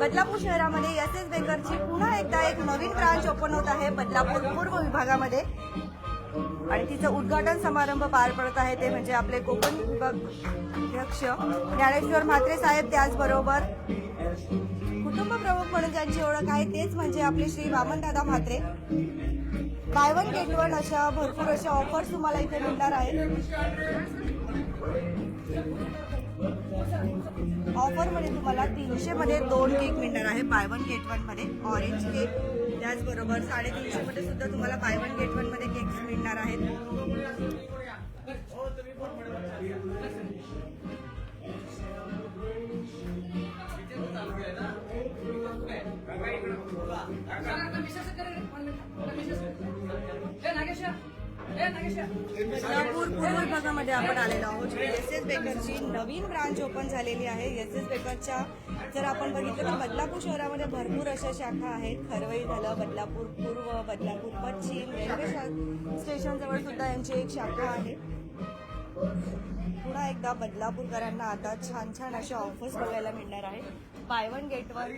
बदलापूर शहरामध्ये S S बेकरची पुन्हा एकदा एक नवीन ब्रांच ओपन होत आहे बदलापूर पूर्व विभागामध्ये. आणि तिचं उद्घाटन समारंभ पार पडत आहे ते म्हणजे आपले कोकण विभाग अध्यक्ष ज्ञानेश्वर म्हात्रे साहेब त्याचबरोबर. कुटुंब प्रमुख म्हणून ज्यांची ओळख आहे तेच म्हणजे आपले Shri Vamandada Mhatre. Buy one get one अशा भरपूर अशा ऑफर्स तुम्हाला इथे मिळणार आहेत. ऑफरमध्ये तुम्हाला तीनशे मध्ये दोन केक मिळणार आहे. बाय वन गेट वनमध्ये ऑरेंज केक त्याचबरोबर साडेतीनशे मध्ये सुद्धा तुम्हाला बाय वन गेट वनमध्ये केक्स मिळणार आहेत. बदलापूर पूर्व विभागामध्ये आपण आलेलो आहोत. एस एस बेकरची नवीन ब्रांच ओपन झालेली आहे. एस एस बेकरच्या जर आपण बघितलं तर बदलापूर शहरामध्ये भरपूर अशा शाखा आहेत. खरवई झालं बदलापूर पूर्व बदलापूर पश्चिम रेल्वे शा- स्टेशनजवळ सुद्धा यांची एक शाखा आहे. पुन्हा एकदा बदलापूरकरांना आता छान छान अशा ऑफर्स बघायला मिळणार आहे. बाय वन गेट वन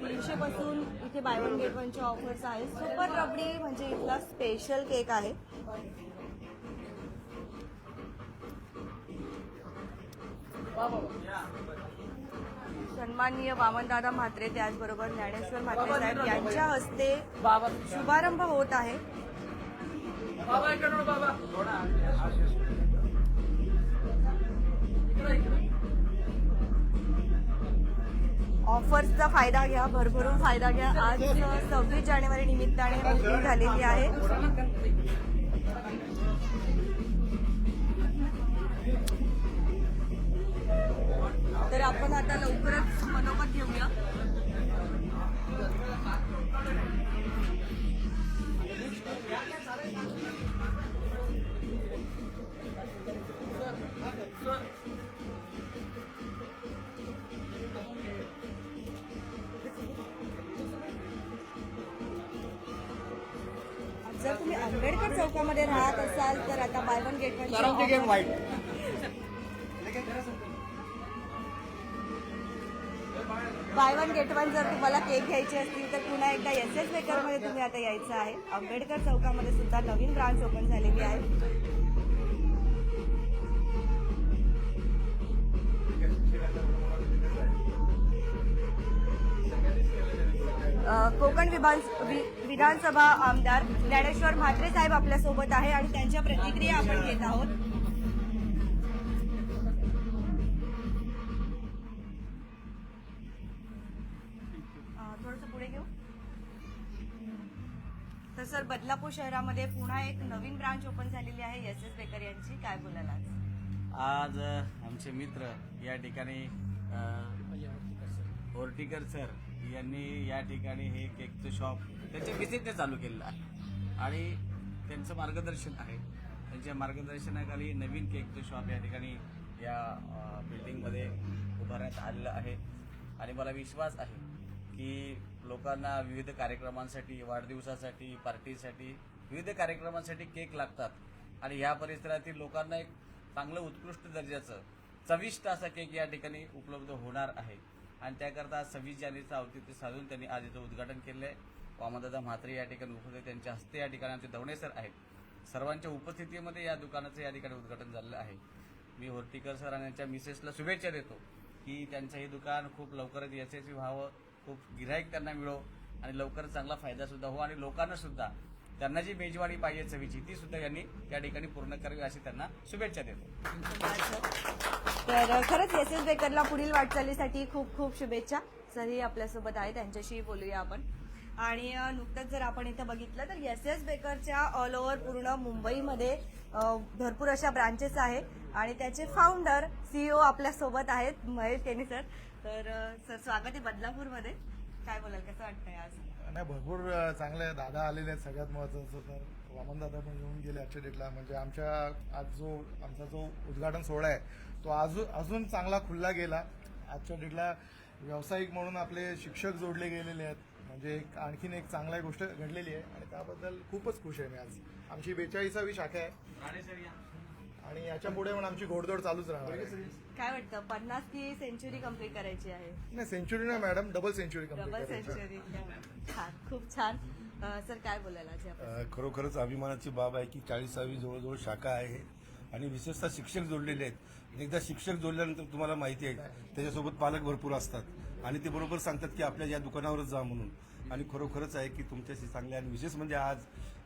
तीनशे पासून इथे बाय वन गेट वनच्या ऑफर्स आहेत. सुपर रबडी म्हणजे इथला स्पेशल केक आहे. सन्माननीय वामनदादा म्हात्रे त्याचबरोबर ज्ञानेश्वर म्हात्रे साहेब यांच्या हस्ते शुभारंभ होत आहे. ऑफर्सचा फायदा घ्या भरभरून फायदा घ्या. आज सव्वीस जानेवारी निमित्ताने बुकिंग झालेली आहे. तर आपण आता लवकरच मनोमत घेऊया. आंबेडकर चौकामध्ये राहत असाल तर आता buy one get one buy one get one जर तुम्हाला केक घ्यायचे असतील तर पुन्हा एकदा एस एस बेकरमध्ये तुम्ही आता यायचं आहे. आंबेडकर चौकामध्ये सुद्धा नवीन ब्रांच ओपन झालेली आहे. कोकण विभाग वि- विधानसभा आमदार ज्ञानेश्वर म्हात्रे साहेब आपल्यासोबत आहे आणि त्यांच्या प्रतिक्रिया आपण घेत आहोत. थोडंसं पुढे घेऊ. तर सर बदलापूर शहरामध्ये पुन्हा एक नवीन ब्रांच ओपन झालेली आहे. एस एस बेकर यांची काय बोलायला आज? आज आमचे मित्र या ठिकाणी अ, होर्टिकर सर यांनी या ठिकाणी हे केकचं शॉप त्यांच्या विजिटने चालू केलेलं आहे. आणि त्यांचं मार्गदर्शन आहे. त्यांच्या मार्गदर्शनाखाली नवीन केकचं शॉप या ठिकाणी या बिल्डिंगमध्ये उभारण्यात आलेलं आहे. आणि मला विश्वास आहे की लोकांना विविध कार्यक्रमांसाठी वाढदिवसासाठी पार्टीसाठी विविध कार्यक्रमांसाठी केक लागतात. आणि ह्या परिसरातील लोकांना एक चांगलं उत्कृष्ट दर्जाचं चविष्ट असा केक या ठिकाणी उपलब्ध होणार आहे. आणि त्याकरता आज सव्वीस जानेवारीचं औचित्य साधून त्यांनी आज इथं उद्घाटन केलं आहे. वामदादा म्हात्रे या ठिकाणी उपस्थित त्यांच्या हस्ते या ठिकाणी आमचे दवणे सर आहेत. सर्वांच्या उपस्थितीमध्ये या दुकानाचं या ठिकाणी उद्घाटन झालेलं आहे. मी होर्टिकर सर आणि त्यांच्या मिसेसला शुभेच्छा देतो की त्यांचं हे दुकान खूप लवकरच यशस्वी व्हावं खूप गिराईक त्यांना मिळो आणि लवकर चांगला फायदा सुद्धा हो आणि लोकांना सुद्धा त्यांना जी मेजवानी पाहिजे चवीची ती सुद्धा यांनी त्या ठिकाणी पूर्ण करावी अशी त्यांना शुभेच्छा देतो. तर खरंच एस एस बेकरला पुढील वाटचालीसाठी खूप खूप शुभेच्छा. सरही आपल्यासोबत आहे त्यांच्याशी बोलूया आपण. आणि नुकतंच जर आपण इथं बघितलं तर एस एस बेकरच्या ऑल ओव्हर पूर्ण मुंबईमध्ये भरपूर अशा ब्रांचेस आहेत. आणि त्याचे फाउंडर सीईओ आपल्यासोबत आहेत महेश केनी सर तर सर स्वागत आहे बदलापूरमध्ये. काय बोलाल कसं वाटतंय आज? नाही भरपूर चांगले दादा आलेले आहेत सगळ्यात महत्वाचं तर. वामन दादा पण येऊन गेले आजच्या डेटला म्हणजे आमच्या आज जो आमचा जो उद्घाटन सोहळा आहे तो अजून अजून चांगला खुलला गेला. आजच्या डेटला व्यावसायिक म्हणून आपले शिक्षक जोडले गेलेले आहेत. म्हणजे एक आणखीन एक चांगली गोष्ट घडलेली आहे. आणि त्याबद्दल खूपच खुश आहे मी आज. आमची बेचाळीसावी शाखा आहे. आणि याच्यापुढे पण आमची घोडदौड चालूच राहणार आहे. काय वाटतं? पन्नास की सेंचुरी कंप्लीट करायची आहे? नाही सेंचुरी नाही madam. Double century double complete करायची. सेंचुरी. छान. खूप छान. अं, सर काय बोलायला आज आपण अ, खरोखरच अभिमानाची बाब आहे की चाळीसावी जवळजवळ शाखा आहे आणि विशेषतः शिक्षक जोडलेले आहेत. एकदा शिक्षक जोडल्यानंतर तुम्हाला माहिती आहे त्याच्यासोबत पालक भरपूर असतात. आणि ते बरोबर सांगतात की आपल्या या दुकानावरच जा म्हणून. आणि खरोखरच आहे की तुमच्याशी चांगले आणि विशेष म्हणजे आज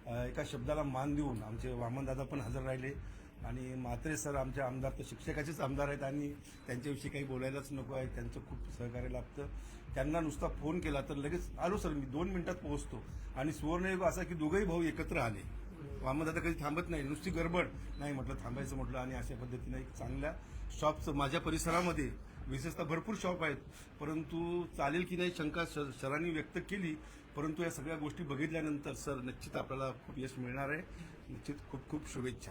अ, एका शब्दाला मान देऊन आमचे वामनदादा पण हजर राहिले. आणि म्हात्रे सर आमचे आमदार तर शिक्षकाचेच आमदार आहेत आणि त्यांच्याविषयी काही बोलायलाच नको आहे. त्यांचं खूप सहकार्य लाभतं. त्यांना नुसता फोन केला तर लगेच आलो सर मी दोन मिनिटात पोहोचतो. आणि सुवर्णयुग असा की दोघंही भाऊ एकत्र आले. वामनदादा कधी थांबत नाही. नुसती गडबड. नाही म्हटलं थांबायचं म्हटलं आणि अशा पद्धतीने एक चांगल्या शॉपचं माझ्या परिसरामध्ये विशेषतः भरपूर शॉप आहेत. परंतु चालेल की नाही शंका सर सरांनी व्यक्त केली. परंतु या सगळ्या गोष्टी बघितल्यानंतर सर निश्चित आपल्याला खूप यश मिळणार आहे. निश्चित खूप खूप शुभेच्छा.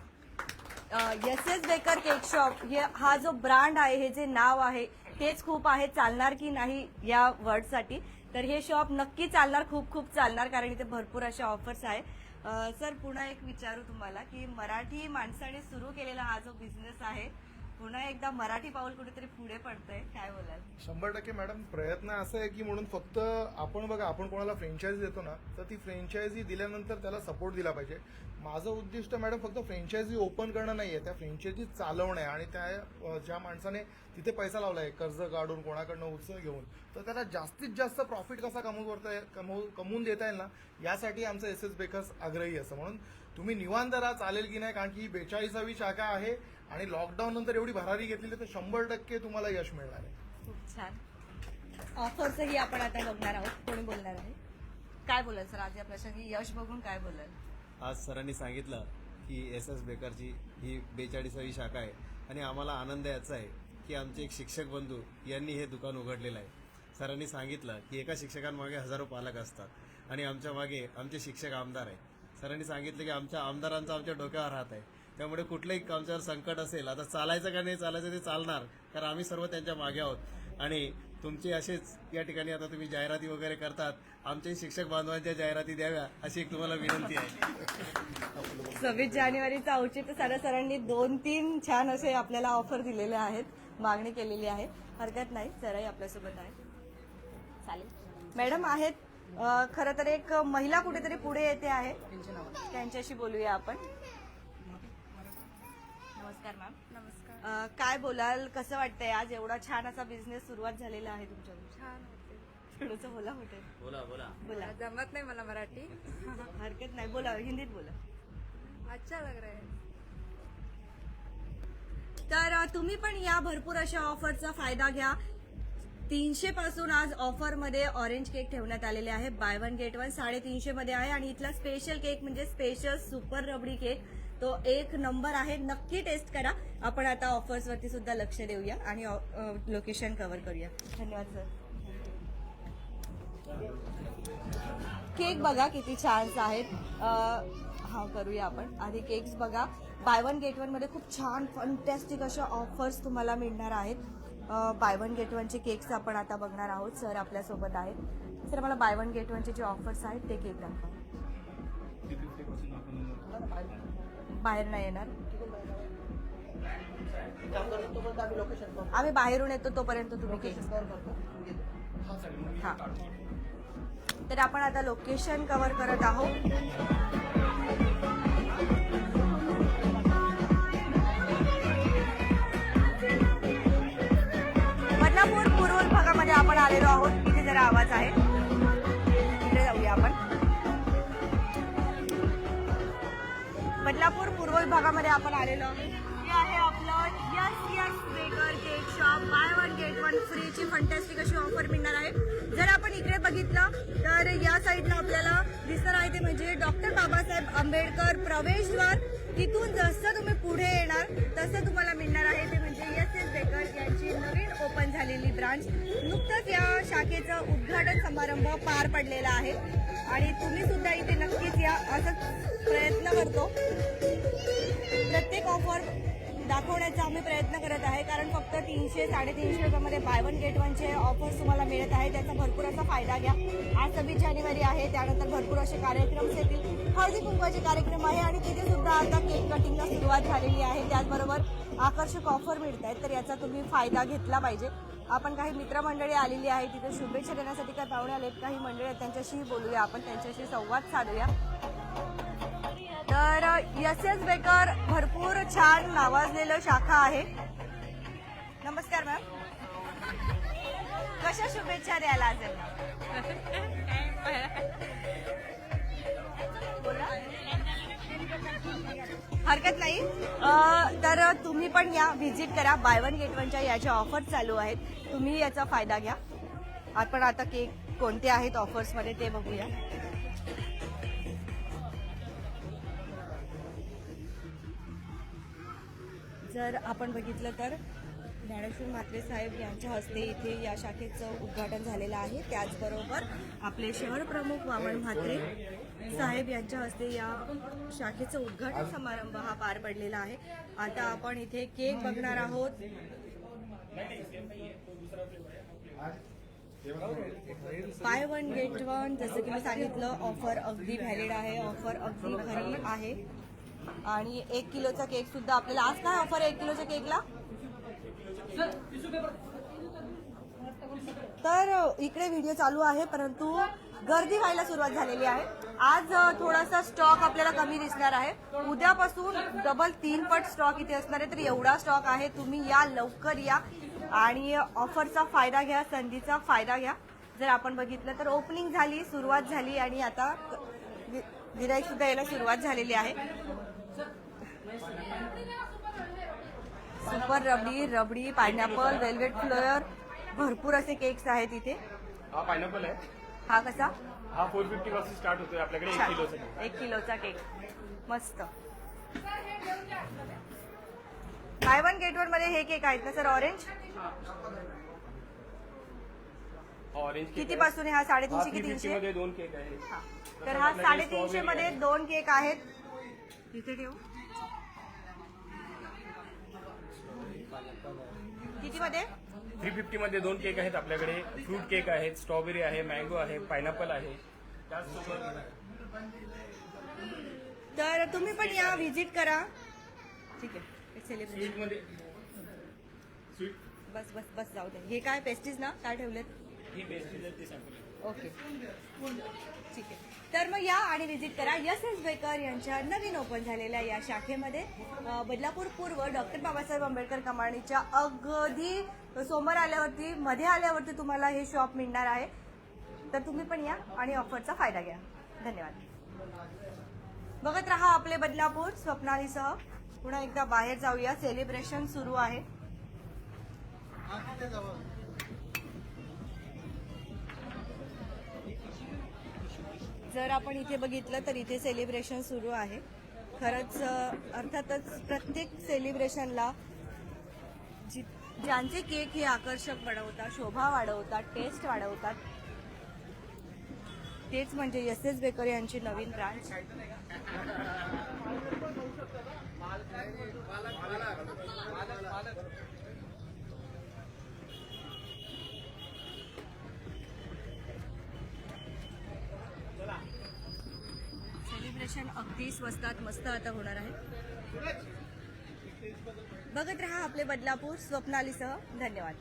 S S baker cake shop हे हा जो ब्रँड आहे हे जे नाव आहे तेच खूप आहे चालणार की नाही या वर्डसाठी. तर हे शॉप नक्की चालणार खूप खूप चालणार कारण इथे भरपूर अशा ऑफर्स आहे सर पुन्हा एक विचारू तुम्हाला की मराठी माणसाने सुरू केलेला हा जो बिझनेस आहे पुन्हा एकदा मराठी पाऊल कुठेतरी पुढे पडतंय काय बोलाल? शंभर टक्के मॅडम प्रयत्न असा आहे की म्हणून फक्त आपण बघा आपण कोणाला फ्रँचायझी देतो ना तर ती फ्रँचायझी दिल्यानंतर त्याला सपोर्ट दिला पाहिजे. माझं उद्दिष्ट मॅडम फक्त फ्रँचायझी ओपन करणं नाही आहे त्या फ्रँचायझी चालवणं आहे आणि त्या ज्या माणसाने तिथे पैसा लावला आहे कर्ज काढून कोणाकडनं उत्सव घेऊन तर त्याला जास्तीत जास्त प्रॉफिट कसा कमवू करता कमवू कमवून देता येईल ना यासाठी आमचं एस एस बेकर्स आग्रही असं म्हणून तुम्ही निवांत राहा चालेल की नाही? कारण की ही बेचाळीसावी शाखा आहे आणि लॉकडाऊन नंतर एवढी भरारी घेतलेली आहे, तर शंभर टक्के तुम्हाला यश मिळणार आहे. खूप छान. ऑफर्सही आपण आता बघणार आहोत. कोणी बोलणार आहे? काय बोलाल सर? आज या प्रसंगी यश बघून काय बोलाल? आज सरांनी सांगितलं की एस एस बेकरची ही बेचाळीसावी शाखा आहे. आणि आम्हाला आनंद याचा आहे की आमचे एक शिक्षक बंधू यांनी हे दुकान उघडलेलं आहे. सरांनी सांगितलं की एका शिक्षकांमागे हजारो पालक असतात आणि आमच्या मागे आमचे शिक्षक आमदार आहे सरांनी सांगितलं की आमच्या आमदारांचा आमच्या डोक्यावर हात आहे. त्यामुळे कुठलंही आमच्यावर संकट असेल आता चालायचं का नाही चालायचं ते चालणार कारण आम्ही सर्व त्यांच्या मागे आहोत. आणि तुमचे असेच या ठिकाणी आता तुम्ही जाहिराती वगैरे करतात आमचे शिक्षक बांधवांच्या जाहिराती द्याव्या अशी एक तुम्हाला विनंती आहे. सव्वीस जानेवारीचं औचित्य साऱ्या सरांनी दोन तीन छान असे आपल्याला ऑफर दिलेले आहेत मागणी केलेली आहे. हरकत नाही सरही आपल्यासोबत आहे. चालेल. मॅडम आहेत खरं तर एक महिला कुठेतरी पुढे येते आहे. त्यांच्याशी बोलूया आपण. नमस्कार मॅम. नमस्कार. काय बोलाल? कसं वाटतंय आज? एवढा छान असा बिझनेस सुरुवात झालेला आहे तुमच्या छान होते. थोडंसं बोला होते. बोला बोला. बोला. जमत नाही मला मराठी. हरकत नाही. बोला हिंदीत बोला. अच्छा लग रहा है. तर तुम्ही पण या भरपूर अशा ऑफरचा फायदा घ्या. तीनशे पासून आज ऑफरमध्ये ऑरेंज केक ठेवण्यात आलेले आहे. बाय वन गेट वन साडेतीनशे मध्ये आहे आणि इथला स्पेशल केक म्हणजे स्पेशल सुपर रबडी केक तो एक नंबर आहे. नक्की टेस्ट करा. आपण आता ऑफर्स वरती सुद्धा लक्ष देऊया आणि लोकेशन कव्हर करूया. धन्यवाद सर केक बघा किती छान आहेत. हा करूया आपण. आधी केक्स बघा. बाय वन गेट वनमध्ये खूप छान फंटॅस्टिक अशा ऑफर्स तुम्हाला मिळणार आहेत. बाय वन गेट वनचे केक्स आपण आता बघणार आहोत. सर आपल्यासोबत आहेत. सर मला बाय वन गेट वनचे जे ऑफर्स आहेत ते केक दाखवा. बाहेर नाही येणार. आम्ही बाहेरून येतो तोपर्यंत तुम्ही केक हा. तर आपण आता लोकेशन कव्हर करत आहोत. आलेलो आहोत. इथे जरा आवाज आहे. इकडे जाऊया आपण. बदलापूर पूर्व विभागामध्ये आपण आलेलो आहोत. हे आहे आपलं S S baker cake shop buy one get one फ्रीची fantastic अशी ऑफर मिळणार आहे. जर आपण इकडे बघितलं तर या साईडला आपल्याला दिसणार आहे ते म्हणजे डॉक्टर बाबासाहेब आंबेडकर प्रवेशद्वार. तिथून जसं तुम्ही पुढे येणार तसं तुम्हाला मिळणार आहे ब्रांच नुकतंच या शाखेचं उद्घाटन समारंभ पार पडलेला आहे. आणि तुम्ही सुद्धा इथे नक्कीच या असंच प्रयत्न करतो. प्रत्येक ऑफर दाखवण्याचा आम्ही प्रयत्न करत आहे कारण फक्त तीनशे साडेतीनशे रुपयामध्ये बाय वन गेट वनचे ऑफर्स तुम्हाला मिळत आहे. त्याचा भरपूर असा फायदा घ्या. आज सव्वीस जानेवारी आहे त्यानंतर भरपूर असे कार्यक्रम येतील. हळदी कुंकवाचे कार्यक्रम आहे आणि तिथे सुद्धा आता केक कटिंगला सुरुवात झालेली आहे. त्याचबरोबर आकर्षक ऑफर मिळत आहेत तर याचा तुम्ही फायदा घेतला पाहिजे. आपण काही मित्रमंडळी आलेली आहे तिथे शुभेच्छा देण्यासाठी काय पाहुणे आलेत काही मंडळी आहेत त्यांच्याशी बोलूया. आपण त्यांच्याशी संवाद साधूया. तर यस एस बेकर भरपूर छान नावाजलेलं शाखा आहे. नमस्कार मॅम कशा शुभेच्छा द्यायला असेल बोला हरकत नाही. तर तुम्ही पण या व्हिजिट करा. बाय वन गेट वनच्या याच्या ऑफर चालू आहेत तुम्ही याचा फायदा घ्या. आपण आता केक कोणते आहेत ऑफर्समध्ये ते बघूया. जर आपण बघितलं तर ज्ञानेश्वर म्हात्रे साहेब यांच्या हस्ते इथे या शाखेचं उद्घाटन झालेलं आहे. त्याचबरोबर आपले शहर प्रमुख वामन म्हात्रे साहेब यांच्या हस्ते या शाखेचं उद्घाटन समारंभ हा पार पडलेला आहे. आता आपण इथे केक बघणार आहोत. बाय वन गेट वन जसं की मी सांगितलं ऑफर अगदी व्हॅलिड आहे ऑफर अगदी खरी आहे. आणि एक किलोचा केक सुद्धा आपल्याला आज काय ऑफर आहे एक किलोच्या केकला तर इकडे व्हिडिओ चालू आहे परंतु गर्दी व्हायला सुरुवात झालेली आहे. आज थोडासा स्टॉक आपल्याला कमी दिसणार आहे. उद्यापासून डबल तीन पट स्टॉक इथे असणार आहे तर एवढा स्टॉक आहे तुम्ही या लवकर या. आणि ऑफरचा फायदा घ्या संधीचा फायदा घ्या. जर आपण बघितलं तर ओपनिंग झाली सुरुवात झाली आणि आता सुद्धा यायला सुरुवात झालेली आहे. Super rabdi rabdi pineapple velvet flair भरपूर असे केक्स आहेत इथे. हा पायनॅपल आहे. हा कसा? हा फोर फिफ्टी पासून स्टार्ट होतोय आपल्याकडे. एक किलोचा केक. मस्त. बाय वन गेट वनमध्ये हे केक आहेत ना सर? ऑरेंज ऑरेंज किती पासून आहे? हा साडेतीनशे की थ्री फिफ्टी तीनशे मध्ये दोन केक आहे हा. तर हा साडेतीनशे मध्ये दोन केक आहेत. इथे ठेवू. किती मध्ये? थ्री फिफ्टी मध्ये दोन केक आहेत आपल्याकडे. फ्रूट केक आहेत स्ट्रॉबेरी आहे मँगो आहे पायनॅपल आहे. त्याचसोबत तर तुम्ही पण या व्हिजिट करा. ठीक आहे. सेलिब्रेशन स्वीटमध्ये स्वीट. बस बस बस जाऊ दे. हे काय पेस्टीज ना? काय ठेवलेत? ही ओके ठीक आहे. तर मग या आणि व्हिजिट करा. यस एस बेकर यांच्या नवीन ओपन झालेल्या या शाखेमध्ये बदलापूर पूर्व डॉक्टर बाबासाहेब आंबेडकर कमानीच्या अगदी समोर आल्यावरती मध्ये आल्यावरती तुम्हाला हे शॉप मिळणार आहे. तर तुम्ही पण या आणि ऑफरचा फायदा घ्या. धन्यवाद. बघत रहा आपले बदलापूर स्वप्नालीसह. पुन्हा एकदा बाहेर जाऊया. सेलिब्रेशन सुरू आहे. जर आपण इथे बघितलं तर इथे सेलिब्रेशन सुरू आहे. खरंच अर्थातच प्रत्येक सेलिब्रेशनला जी ज्यांचे केक हे आकर्षक बनवतात शोभा वाढवतात टेस्ट वाढवतात तेच म्हणजे एस एस बेकर यांची नवीन ब्रांच सेलिब्रेशन अगदी स्वस्तात मस्त आता होणार आहे. बघत रहा आपले बदलापूर स्वप्नालीसह. धन्यवाद.